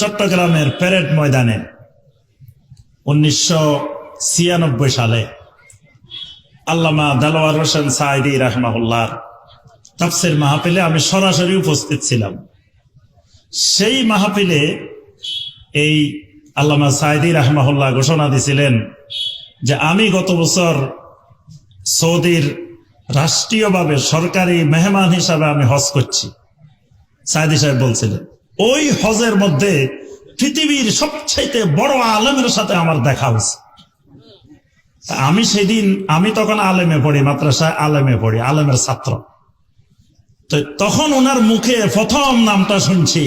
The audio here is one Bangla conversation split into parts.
চট্টগ্রামের প্যারেড ময়দানে উনিশশো ছিয়ানব্বই সালে আল্লামা দালোয়ার হোসেন সাইদি রাহমাহুল্লাহ তাফসির মাহফিলে আমি সরাসরি উপস্থিত ছিলাম। সেই মাহফিলে এই আল্লামা সাইদি রাহমাহুল্লাহ ঘোষণা দিছিলেন যে আমি গত বছর সৌদির রাষ্ট্রীয়ভাবে সরকারি মেহমান হিসাবে আমি হজ করছি। সাইদি সাহেব বলছিলেন ওই হজের মধ্যে পৃথিবীর সবচাইতে বড় আলেমের সাথে আমার দেখা হয়েছে। আমি সেদিন, আমি তখন আলেমে পড়ি, মাদ্রাসায় আলেমে পড়ি, আলেমের ছাত্র। তো তখন ওনার মুখে প্রথম নামটা শুনছি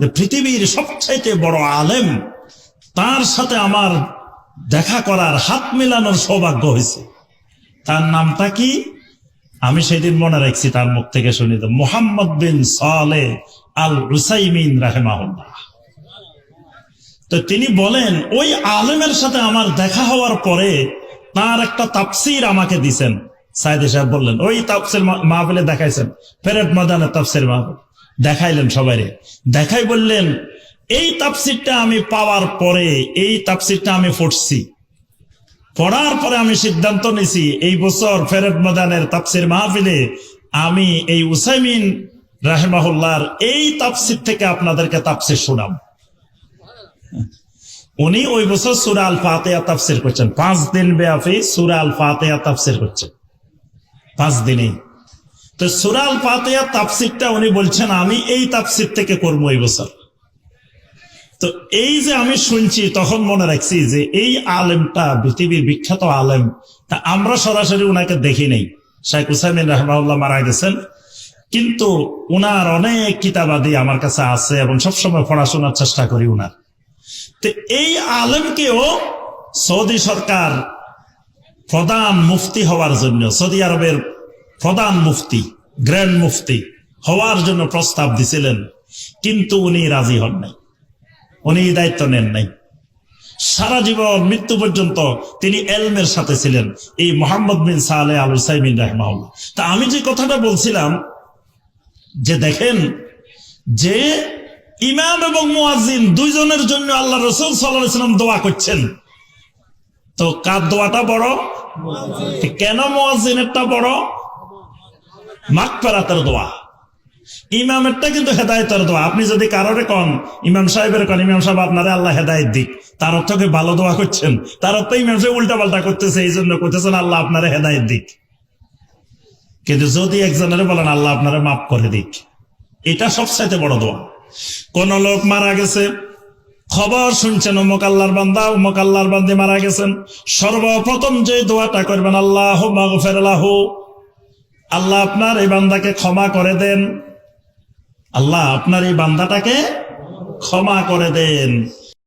যে পৃথিবীর সবচাইতে বড় আলেম, তার সাথে আমার দেখা করার হাত মিলানোর সৌভাগ্য হয়েছে। তার নামটা কি? আমি সেদিন মনে রাখছি, তার মুখ থেকে শুনি তো, মোহাম্মদ বিন সালে আল রুসাইমিন রাহেমাহুল্লাহ। তো তিনি বলেন, ওই আলেমের সাথে আমার দেখা হওয়ার পরে তার একটা তাফসির আমাকে দিছেন। সাইদি সাহেব বললেন, ওই তাফসির মা- মাহফিলে দেখাইছেন। ফেরেট ময়দানের তাফসির মাহফিল। দেখাইলেন সবাইরে দেখাই বললেন, এই তাপসিরটা আমি পাওয়ার পরে, এই তাপসিরটা আমি পড়ছি। পড়ার পরে আমি সিদ্ধান্ত নিছি, এই বছর ফেরত মদানের তাফসির মাহফিলে আমি এই উসাইমিন রাহেমাহুল্লাহর এই তাফসির থেকে আপনাদেরকে তাফসির শোনাব। উনি ওই বছর সুরা আল ফাতেহা তাফসির করছেন। পাঁচ দিন ব্যাপী সুরা আল ফাতেহা তাফসির করছেন। পাঁচ দিনই। তো সুরা আল ফাতেহা তাফসিরটা উনি বলছেন, আমি এই তাফসির থেকে করব এই বছর। তো এই যে আমি শুনছি, তখন মনে রাখছি যে এই আলেমটা, পৃথিবীর বিখ্যাত আলেম, তা আমরা সরাসরি উনাকে দেখি নেই। শাইখ হুসাইমিন রহমাউল্লাহ মারা গেছেন। কিন্তু উনার অনেক কিতাবাদি আমার কাছে আছে এবং সবসময় পড়াশোনার চেষ্টা করি উনার। তো এই আলেমকেও সৌদি সরকার প্রধান মুফতি হওয়ার জন্য, সৌদি আরবের প্রধান মুফতি, গ্র্যান্ড মুফতি হওয়ার জন্য প্রস্তাব দিছিলেন, কিন্তু উনি রাজি হন নাই। উনি দায়িত্ব নেন নাই। সারা জীবন মৃত্যু পর্যন্ত তিনি এলমের সাথে ছিলেন, এই মোহাম্মদ বিন সালে আল হুসাইমিন রাহমাউল্লাহ তা আমি যে কথাটা বলছিলাম যে দেখেন, যে ইমাম এবং মুয়াজ্জিন দুইজনের জন্য আল্লাহ রসুল সাল্লাম দোয়া করছেন। তো কার দোয়াটা বড়? কেন মুয়াজ্জিনেরটা বড়? মাকফেরাতের দোয়া। ইমামেরটা কিন্তু হেদায়তের দোয়া। আপনি যদি কারোরে কন, ইমাম সাহেবের কন, ইমাম সাহেব আপনারা আল্লাহ হেদায়ত দিক। তার অর্থ কি ভালো দোয়া করছেন? তার অর্থ ইমাম সাহেব উল্টা পাল্টা করতেছে এই জন্য করতেছেন আল্লাহ আপনারা হেদায়ত দিক। কিন্তু যদি একজনের বলেন, আল্লাহ আপনারা মাফ করে দিক। এটা সবচাইতে বড় দোয়া। কোন লোক মারা গেছে, খবর শুনছেন অমুক আল্লাহর বান্দা অমুক আল্লাহর বান্দি মারা গেছেন। সর্বপ্রথম যে দোয়াটা করবেন আল্লাহ মাগফির লাহু। আল্লাহ আপনার এই বান্দাকে ক্ষমা করে দেন। আল্লাহ আপনার এই বান্দাটাকে ক্ষমা করে দেন।